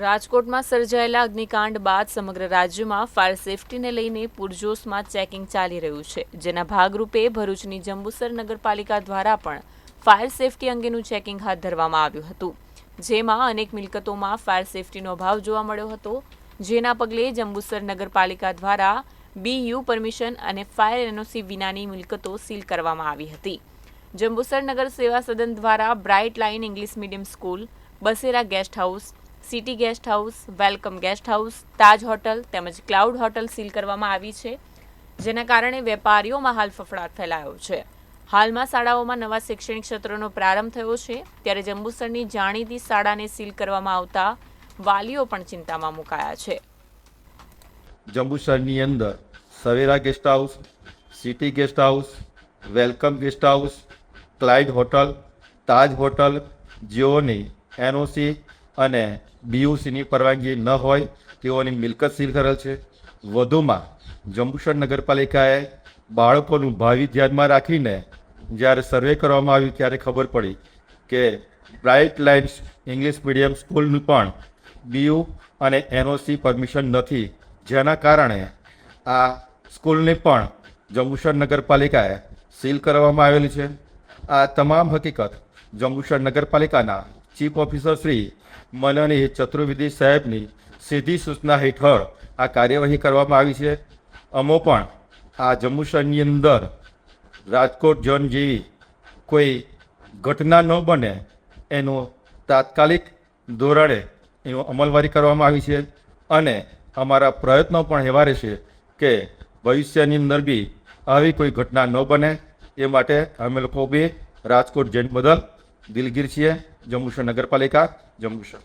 રાજકોટમાં સર્જાયેલા અગ્નિકાંડ બાદ સમગ્ર રાજ્યમાં ફાયર સેફટીને લઈને પૂરજોશમાં ચેકિંગ ચાલી રહ્યું છે, જેના ભાગરૂપે ભરૂચની જંબુસર નગરપાલિકા દ્વારા પણ ફાયર સેફટી અંગેનું ચેકિંગ હાથ ધરવામાં આવ્યું હતું, જેમાં અનેક મિલકતોમાં ફાયર સેફટીનો અભાવ જોવા મળ્યો હતો, જેના પગલે જંબુસર નગરપાલિકા દ્વારા બીયુ પરમિશન અને ફાયર એનઓસી વિનાની મિલકતો સીલ કરવામાં આવી હતી. જંબુસર નગર સેવા સદન દ્વારા bright line English medium school, Basera guest house city guest house, welcome guest house, Taj hotel તેમજ ક્લાઉડ હોટલ સીલ કરવામાં આવી છે, જેના કારણે વેપારીઓમાં હાલ ફફડાટ ફેલાયો છે. હાલમાં શાળાઓમાં નવા શૈક્ષણિક સત્રનો પ્રારંભ થયો છે, ત્યારે જંબુસરની જાણીતી શાળાને સીલ કરવામાં આવતા વાલીઓ પણ ચિંતામાં મુકાયા છે. જંબુસરની અંદર Savera guest house, city guest house, welcome guest house, cloud hotel, Taj hotel, જેઓની, NOC અને બીયુસીની પરવાનગી ન હોય, તેઓની મિલકત સીલ કરેલ છે. વધુમાં, જંબુસર નગરપાલિકાએ બાળકોનું ભાવિ ધ્યાનમાં રાખીને જ્યારે સર્વે કરવામાં આવ્યું ત્યારે ખબર પડી કે બ્રાઇટ લાઇન્સ ઇંગ્લિશ મીડિયમ સ્કૂલનું પણ બીયુ અને એનઓસી પરમિશન નથી. જેના કારણે આ સ્કૂલને પણ જંબુસર નગરપાલિકાએ સીલ કરવામાં આવેલી છે. આ તમામ હકીકત જંબુસર નગરપાલિકાના ચીફ ઓફિસર શ્રી મનની ચતુર્વેદી સાહેબની સીધી સૂચના હેઠળ આ કાર્યવાહી કરવામાં આવી છે. અમો પણ આ જમ્મુ શહેરની અંદર રાજકોટ ઝોન જેવી કોઈ ઘટના ન બને એનું તાત્કાલિક ધોરણે એનું અમલવારી કરવામાં આવી છે અને અમારા પ્રયત્નો પણ એવા રહેશે કે ભવિષ્યની અંદર બી આવી કોઈ ઘટના ન બને. એ માટે અમે લોકો બી રાજકોટ જૈન બદલ દિલગીર છીએ જંબુસર નગરપાલિકા જંબુસર